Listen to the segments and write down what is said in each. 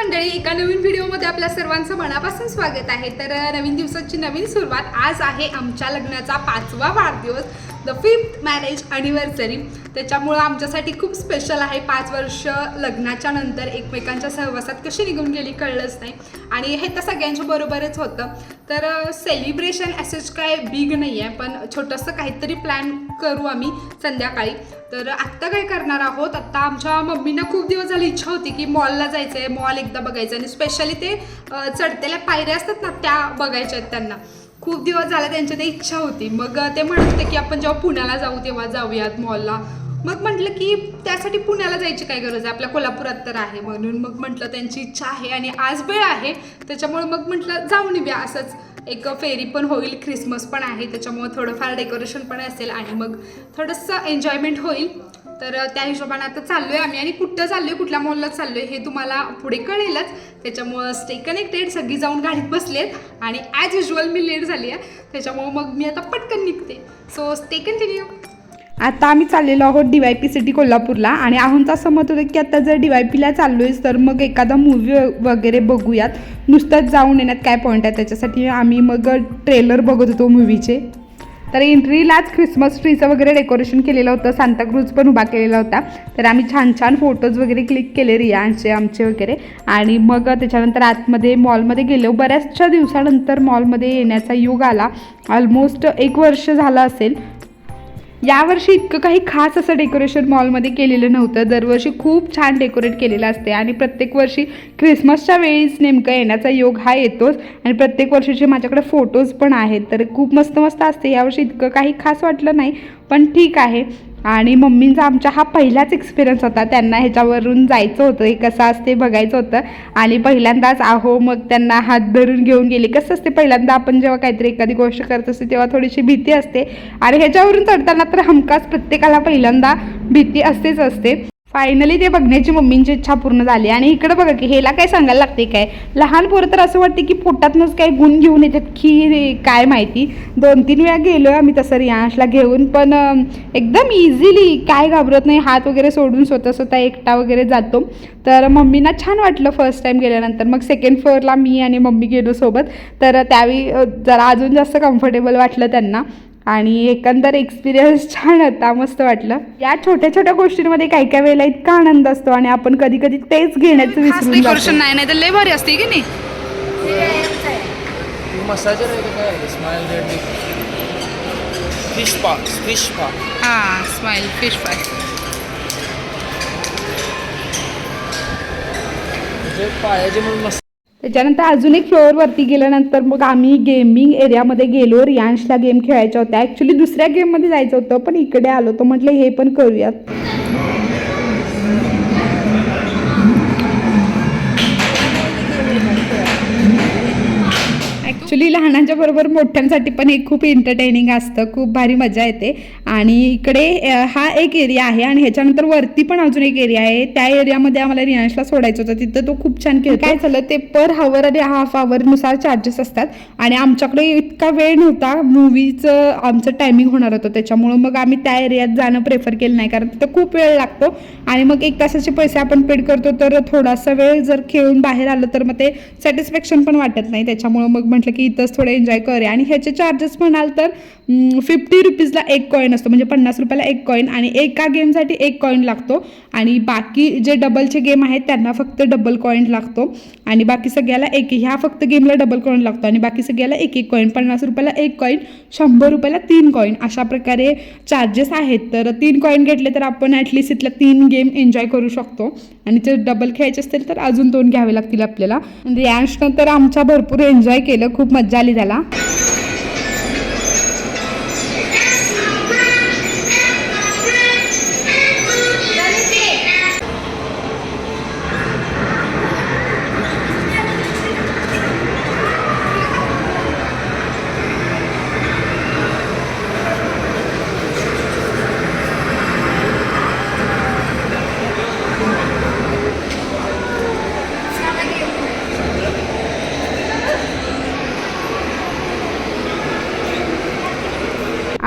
मंडळी एका नवीन व्हिडिओमध्ये आपल्या सर्वांचं मनापासून स्वागत आहे. तर नवीन दिवसाची नवीन सुरुवात आज आहे आमच्या लग्नाचा पाचवा वाढदिवस. The fifth marriage anniversary. त्याच्यामुळं आमच्यासाठी खूप स्पेशल आहे. पाच वर्ष लग्नाच्या नंतर एकमेकांच्या सहवासात कशी निघून गेली कळलंच नाही. आणि हे तर सगळ्यांच्या बरोबरच होतं. तर सेलिब्रेशन असंच काय बिग नाही आहे पण छोटंसं काहीतरी प्लॅन करू आम्ही संध्याकाळी. तर आत्ता काय करणार आहोत? आत्ता आमच्या मम्मीनं खूप दिवस झाली इच्छा होती की मॉलला जायचं आहे मॉल एकदा बघायचं. आणि स्पेशली ते चढतेल्या पायऱ्या असतात ना त्या बघायच्या आहेत त्यांना. खूप दिवस झाला त्यांच्या ते इच्छा होती. मग ते म्हणत होते की आपण जेव्हा पुण्याला जाऊ तेव्हा जाऊयात मॉलला मग म्हटलं की त्यासाठी पुण्याला जायची काय गरज आहे? आपल्या कोल्हापुरात तर आहे म्हणून मग म्हटलं त्यांची इच्छा आहे आणि आज वेळ आहे. त्याच्यामुळे मग म्हटलं जाऊन येऊया असंच. एक फेरी पण होईल ख्रिसमस पण आहे त्याच्यामुळे थोडंफार डेकोरेशन पण असेल आणि मग थोडंसं एन्जॉयमेंट होईल. तर त्या हिशोबाने आता चाललो आहे आम्ही आणि कुठं चाललोय कुठल्या मॉलला आहे हे तुम्हाला पुढे कळेलच. त्याच्यामुळं स्टे कनेक्टेड सगळी जाऊन गाडीत बसलेत आणि ॲज युजल मी लेट झाली आहे त्याच्यामुळं मग मी आता पटकन निघते. सो स्टे कंटिन्यू आता आम्ही चाललेलो आहोत डी वाय पी सिटी कोल्हापूरला आणि आहोंचा असं मत होतं की आता जर डी वाय पीला चाललो आहेस तर मग एखादा मूवी वगैरे बघूयात. नुसतंच जाऊन येण्यात काय पॉईंट आहे त्याच्यासाठी? आम्ही मग ट्रेलर बघत होतो मूवीचे तर एंट्रीलाच ख्रिसमस ट्रीचं वगैरे डेकोरेशन केलेलं होतं. सांताक्रूज पण उभा केलेला होता. तर आम्ही छान छान फोटोज वगैरे क्लिक केले रियांचे आमचे वगैरे. आणि मग त्याच्यानंतर आतमध्ये मॉलमध्ये गेलो. बऱ्याचशा दिवसानंतर मॉलमध्ये येण्याचा योग आला. ऑलमोस्ट एक वर्ष झालं असेल. यावर्षी इतकं काही खास असं डेकोरेशन मॉलमध्ये केलेलं नव्हतं. दरवर्षी खूप छान डेकोरेट केलेलं असते आणि प्रत्येक वर्षी ख्रिसमसच्या वेळीच नेमकं येण्याचा योग हा येतोच. आणि प्रत्येक वर्षीचे माझ्याकडे फोटोज पण आहेत. तर खूप मस्त मस्त असते यावर्षी इतकं काही खास वाटलं नाही पण ठीक आहे. आणि मम्मींचा आमच्या हा पहिलाच एक्सपिरियन्स होता. त्यांना ह्याच्यावरून जायचं होतं. हे कसं असते बघायचं होतं. आणि पहिल्यांदाच आहो मग त्यांना हात धरून घेऊन गेले. कसं असते पहिल्यांदा आपण जेव्हा काहीतरी एखादी गोष्ट करत असते तेव्हा थोडीशी भीती असते. आणि ह्याच्यावरून चढताना तर हमखास प्रत्येकाला पहिल्यांदा भीती असतेच असते. फायनली ते बघण्याची मम्मींची इच्छा पूर्ण झाली. आणि इकडे बघा की हेला काय सांगायला लागते काय? लहान पोरं तर असं वाटते की पोटातनंच काय गुण घेऊन येतात की काय माहिती? दोन तीन वेळा गेलो आम्ही तसं रियांशला घेऊन पण एकदम इझिली काय घाबरत नाही. हात वगैरे सोडून स्वतः स्वतः एकटा वगैरे जातो. तर मम्मीना छान वाटलं फर्स्ट टाईम गेल्यानंतर. मग सेकंड फ्लोअरला मी आणि मम्मी गेलो सोबत. तर त्यावेळी जरा अजून जास्त कम्फर्टेबल वाटलं त्यांना. आणि एकंदर एक्सपिरियन्स छान होता मस्त वाटलं. या छोट्या छोट्या गोष्टींमध्ये काही काही वेळेला इतका आनंद असतो आणि आपण कधी कधी तेच घेण्याचं विसरून नाही नाही तर लय भारी असते की नाही? मसाजर काय? फिश पा फिश पा हां स्माईल फिश म्हणजे पायाचे म्हणून मस्त त्याच्यानंतर अजून एक फ्लोअरवरती गेल्यानंतर मग आम्ही गेमिंग एरियामध्ये गेलो. रियांशला गेम खेळायच्या होत्या. ॲक्च्युली दुसऱ्या गेममध्ये जायचं होतं पण इकडे आलो. तर म्हटलं हे पण करूयात. ॲक्च्युली लहानांच्या बरोबर मोठ्यांसाठी पण हे खूप एंटरटेनिंग असतं खूप भारी मजा येते. आणि इकडे हा एक एरिया आहे आणि ह्याच्यानंतर वरती पण अजून एक एरिया आहे. त्या एरियामध्ये आम्हाला रियांशला सोडायचं होतं. तिथं तो खूप छान खेळ काय झालं? ते पर हावर आणि हाफनुसार चार्जेस असतात. आणि आमच्याकडे इतका वेळ नव्हता. मूवीचं आमचं टायमिंग होणार होतं. त्याच्यामुळं मग आम्ही त्या एरियात जाणं प्रेफर केलं नाही. कारण तिथं खूप वेळ लागतो. आणि मग एक तासाचे पैसे आपण पेड करतो. तर थोडासा वेळ जर खेळून बाहेर आलं तर मग ते सॅटिस्फॅक्शन पण वाटत नाही. त्याच्यामुळं मग म्हटलं की की इथंच थोडं एन्जॉय करूया आणि ह्याचे चार्जेस म्हणाल तर फिफ्टी रुपीजला एक कॉईन असतो. म्हणजे पन्नास रुपयाला एक कॉईन आणि एका गेमसाठी एक कॉईन लागतो. आणि बाकी जे डबलचे गेम आहेत त्यांना फक्त डबल कॉईन लागतो. आणि बाकी सगळ्याला एक ह्या फक्त गेमला डबल कॉईन लागतो. आणि बाकी सगळ्याला एक एक कॉईन पन्नास रुपयाला एक कॉईन शंभर रुपयाला तीन कॉईन अशा प्रकारे चार्जेस आहेत. तर तीन कॉईन घेतले तर आपण ॲटलिस्ट इथल्या तीन गेम एन्जॉय करू शकतो. आणि जर डबल खेळायचे असतील तर अजून दोन घ्यावे लागतील आपल्याला. म्हणजे रियांशनं तर आमच्या भरपूर एन्जॉय केलं. खूप मज्जा आली त्याला.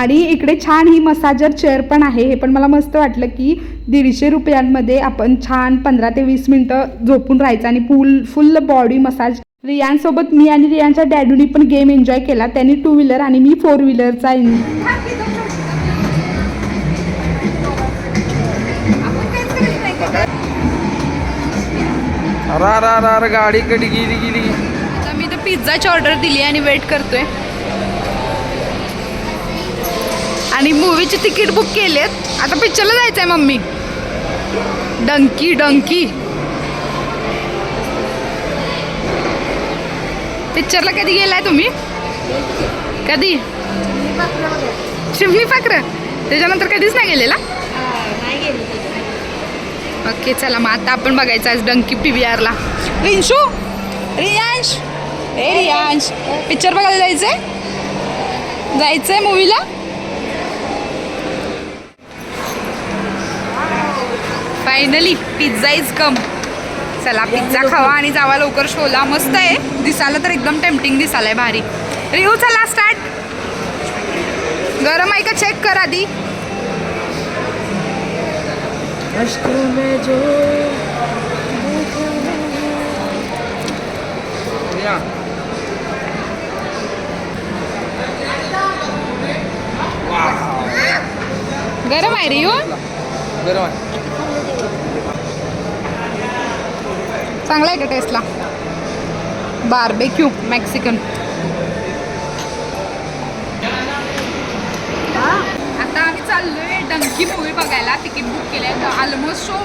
आणि इकडे छान ही मसाजर चेअर पण आहे. हे पण मला मस्त वाटलं की दीडशे रुपयांमध्ये आपण छान पंधरा ते वीस मिनटं झोपून राहायचं आणि फुल फुल बॉडी मसाज रियांसोबत मी आणि रियांच्या डॅडूनी पण गेम एन्जॉय केला. त्यांनी टू व्हीलर आणि मी फोर व्हीलरचा अरे अरे अरे अरे गाडी कधी गेली गेली? आता मी तर पिझ्झाची ऑर्डर दिली आणि वेट करतोय. आणि मूवीचे तिकीट बुक केलेत. आता पिक्चरला जायचंय मम्मी. डंकी डंकी. पिक्चरला कधी गेलाय तुम्ही? कधी? चिमणी पाखरं. त्याच्यानंतर कधीच नाही गेलेला? ओके चला मग आता आपण बघायचं आज डंकी पी व्ही आरला. रिंशू? रियांश? ए रियांश. पिक्चर बघायला जायचंय? जायचंय मूवीला फायनली पिझ्झा इज कम चला पिझ्झा खावा आणि जावा लवकर शोला. मस्त आहे. दिसायला तर एकदम टेम्पटिंग दिसायलाय भारी. रिव्ह्यू चला स्टार्ट गरम आहे का? चेक कर आधी. गरम आहे रिव्ह्यू गरम आहे. चांगला आहे का टेस्टला बार्बेक्यू मेक्सिकन आता आम्ही चाललोय डंकी मूवी बघायला. तिकीट बुक केले आहे ऑलमोस्ट शो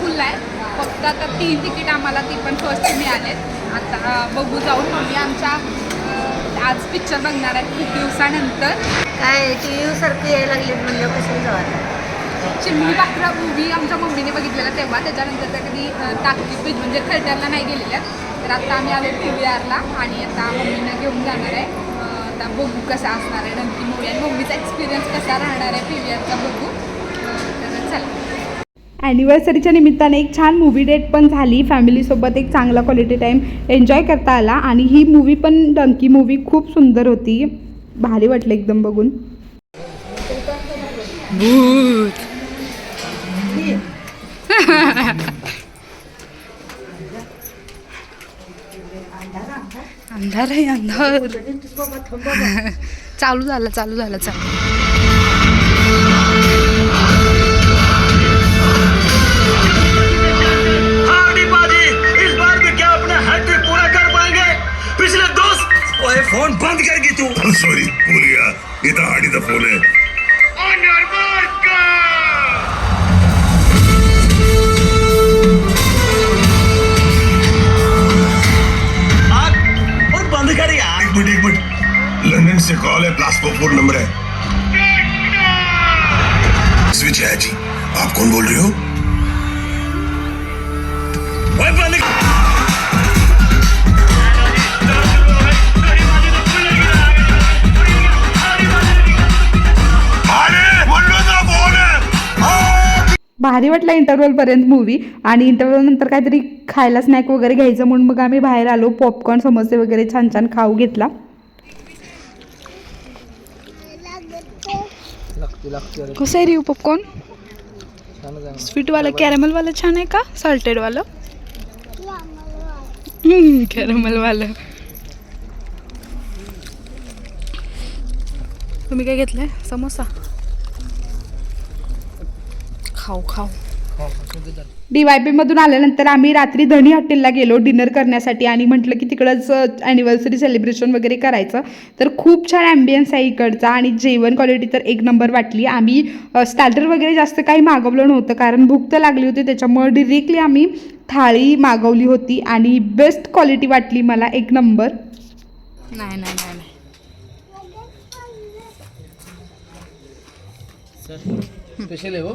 फुल आहे. फक्त आता तीन तिकीट आम्हाला ती पण फर्स्ट मिळालेत. आता बघू जाऊन मम्मी आमच्या आज पिक्चर बघणार आहेत. खूप दिवसानंतर? काय टी व्ही यायला लागले म्हणजे कसं जाऊ चिमणी पाखरा मूवी आमच्या मम्मीने बघितलेला तेव्हा त्याच्यानंतर त्या कधी ताकदी बीच म्हणजे थिएटरला नाही गेलेल्या. तर आता आम्ही आलो टी व्ही आरला आणि आता मम्मीनं घेऊन जाणार आहे. आता बघू कसा असणार आहे. नक्की मूवी आणि मम्मीचा एक्सपिरियन्स कसा राहणार आहे टी व्ही आरचा बघू. तर चला. ॲनिव्हर्सरीच्या निमित्ताने एक छान मूवी डेट पण झाली. फॅमिलीसोबत एक चांगला क्वालिटी टाईम एन्जॉय करता आला. आणि ही मूवी पण डंकी मूवी खूप सुंदर होती. भारी वाटलं एकदम बघून. अंधार आहे अंधार. चालू झालं चालू झालं चालू. से कॉल है प्लास्टिक फोन नंबर है स्विच है जी आप कौन बोल रहे हो हाँ। भारी वाटला इंटरवलपर्यंत मूवी आणि इंटरवल नंतर काहीतरी खायला स्नॅक वगैरे घ्यायचं म्हणून मग आम्ही बाहेर आलो. पॉपकॉर्न समोसे वगैरे छान छान खाऊ घेतला लागते लागते अरे कसं आहे रिव्ह्यू पॉपकॉर्न आहे स्वीटवालं कॅरमलवालं छान आहे का? सॉल्टेडवालं कॅरमलवालं तुम्ही काय घेतलंय? समोसा? खाऊ खाऊ. डी वाय पीमधून आल्यानंतर आम्ही रात्री धनी हॉटेलला गेलो डिनर करण्यासाठी. आणि म्हटलं की तिकडंच ॲनिव्हर्सरी सेलिब्रेशन वगैरे करायचं. तर खूप छान ॲम्बियन्स आहे इकडचा आणि जेवण क्वालिटी तर एक नंबर वाटली. आम्ही स्टार्टर वगैरे जास्त काही मागवलं नव्हतं कारण भूक तर लागली होती. त्याच्यामुळे डिरेक्टली आम्ही थाळी मागवली होती आणि बेस्ट क्वालिटी वाटली मला एक नंबर नाही नाही नाही नाही. स्पेशल आहे हो.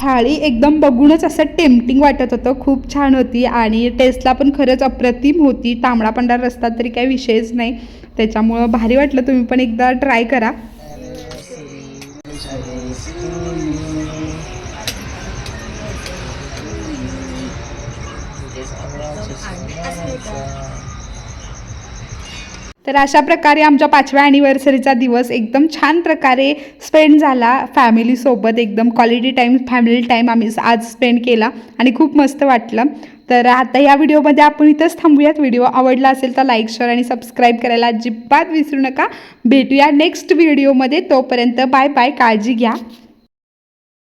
थाळी एकदम बघूनच असं टेम्पटिंग वाटत होतं. खूप छान होती आणि टेस्टला पण खरंच अप्रतिम होती. तांबडा पांढरा रस्ता तरी काही विषयच नाही. त्याच्यामुळं भारी वाटलं. तुम्ही पण एकदा ट्राय करा. तर अशा प्रकारे आमच्या पाचव्या ॲनिव्हर्सरीचा दिवस एकदम छान प्रकारे स्पेंड झाला. फॅमिलीसोबत एकदम क्वालिटी टाईम फॅमिली टाईम आम्ही आज स्पेंड केला आणि खूप मस्त वाटलं. तर आता या व्हिडिओमध्ये आपण इथंच थांबूयात. व्हिडिओ आवडला असेल तर लाईक शेअर आणि सबस्क्राईब करायला अजिबात विसरू नका. भेटूया नेक्स्ट व्हिडिओमध्ये तोपर्यंत बाय बाय काळजी घ्या.